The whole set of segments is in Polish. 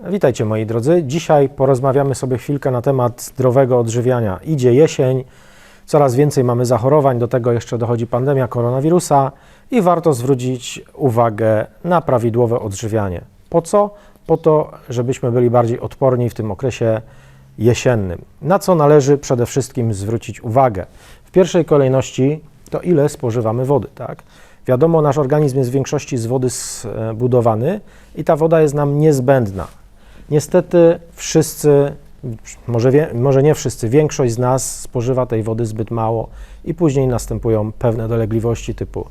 Witajcie moi drodzy. Dzisiaj porozmawiamy sobie chwilkę na temat zdrowego odżywiania. Idzie jesień, coraz więcej mamy zachorowań, do tego jeszcze dochodzi pandemia koronawirusa i warto zwrócić uwagę na prawidłowe odżywianie. Po co? Po to, żebyśmy byli bardziej odporni w tym okresie jesiennym. Na co należy przede wszystkim zwrócić uwagę? W pierwszej kolejności to ile spożywamy wody, tak? Wiadomo, nasz organizm jest w większości z wody zbudowany i ta woda jest nam niezbędna. Niestety wszyscy, może, wie, może nie wszyscy, większość z nas spożywa tej wody zbyt mało i później następują pewne dolegliwości typu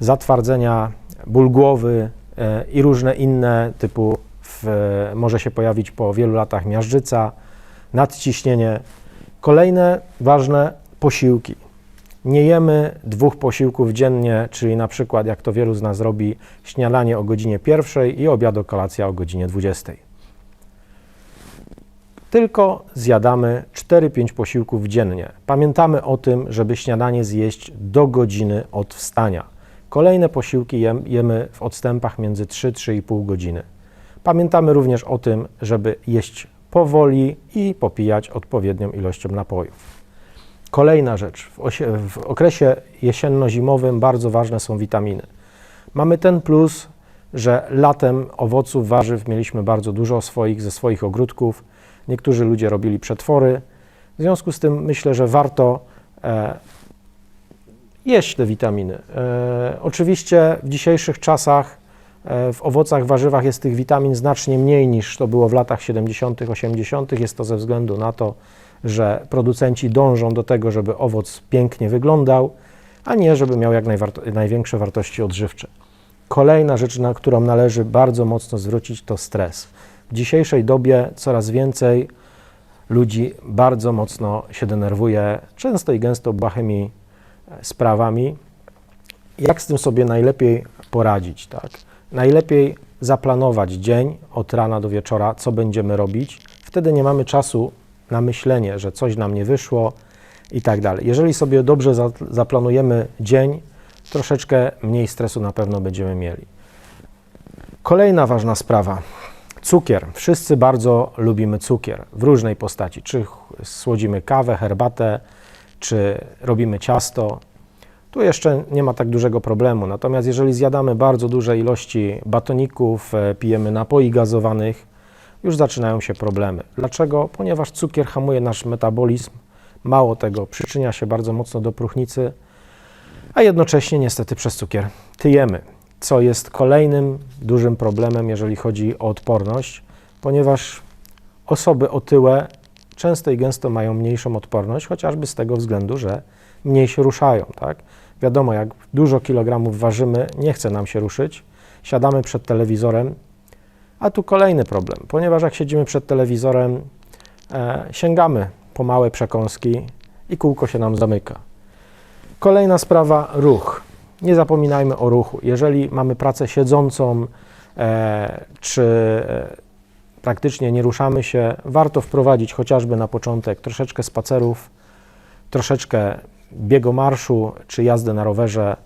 zatwardzenia, ból głowy e, i różne inne typu w, może się pojawić po wielu latach miażdżyca, nadciśnienie. Kolejne ważne posiłki. Nie jemy dwóch posiłków dziennie, czyli na przykład, jak to wielu z nas robi, śniadanie o godzinie pierwszej i obiad kolacja o godzinie 20. Tylko zjadamy 4-5 posiłków dziennie. Pamiętamy o tym, żeby śniadanie zjeść do godziny od wstania. Kolejne posiłki jem, jemy w odstępach między 3-3,5 godziny. Pamiętamy również o tym, żeby jeść powoli i popijać odpowiednią ilością napojów. Kolejna rzecz. W, w okresie jesienno-zimowym bardzo ważne są witaminy. Mamy ten plus, że latem owoców, warzyw mieliśmy bardzo dużo swoich ze swoich ogródków. Niektórzy ludzie robili przetwory. W związku z tym myślę, że warto e, jeść te witaminy. E, oczywiście w dzisiejszych czasach e, w owocach, warzywach jest tych witamin znacznie mniej niż to było w latach 70., 80. Jest to ze względu na to, że producenci dążą do tego, żeby owoc pięknie wyglądał, a nie żeby miał jak największe wartości odżywcze. Kolejna rzecz, na którą należy bardzo mocno zwrócić, to stres. W dzisiejszej dobie coraz więcej ludzi bardzo mocno się denerwuje, często i gęsto błahymi sprawami. Jak z tym sobie najlepiej poradzić? Tak? Najlepiej zaplanować dzień od rana do wieczora, co będziemy robić. Wtedy nie mamy czasu na myślenie, że coś nam nie wyszło i tak dalej. Jeżeli sobie dobrze za, zaplanujemy dzień, troszeczkę mniej stresu na pewno będziemy mieli. Kolejna ważna sprawa. Cukier. Wszyscy bardzo lubimy cukier w różnej postaci. Czy słodzimy kawę, herbatę, czy robimy ciasto. Tu jeszcze nie ma tak dużego problemu. Natomiast jeżeli zjadamy bardzo duże ilości batoników, e, pijemy napoi gazowanych, już zaczynają się problemy. Dlaczego? Ponieważ cukier hamuje nasz metabolizm, mało tego, przyczynia się bardzo mocno do próchnicy, a jednocześnie niestety przez cukier tyjemy, co jest kolejnym dużym problemem, jeżeli chodzi o odporność, ponieważ osoby otyłe często i gęsto mają mniejszą odporność, chociażby z tego względu, że mniej się ruszają. Tak? Wiadomo, jak dużo kilogramów ważymy, nie chce nam się ruszyć, siadamy przed telewizorem, a tu kolejny problem, ponieważ jak siedzimy przed telewizorem, e, sięgamy po małe przekąski i kółko się nam zamyka. Kolejna sprawa ruch. Nie zapominajmy o ruchu. Jeżeli mamy pracę siedzącą, e, czy e, praktycznie nie ruszamy się, warto wprowadzić chociażby na początek troszeczkę spacerów, troszeczkę biegomarszu czy jazdy na rowerze.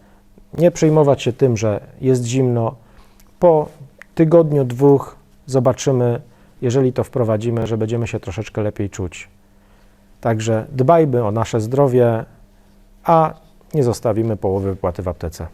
Nie przejmować się tym, że jest zimno. Po tygodniu, dwóch zobaczymy, jeżeli to wprowadzimy, że będziemy się troszeczkę lepiej czuć. Także dbajmy o nasze zdrowie, a nie zostawimy połowy wypłaty w aptece.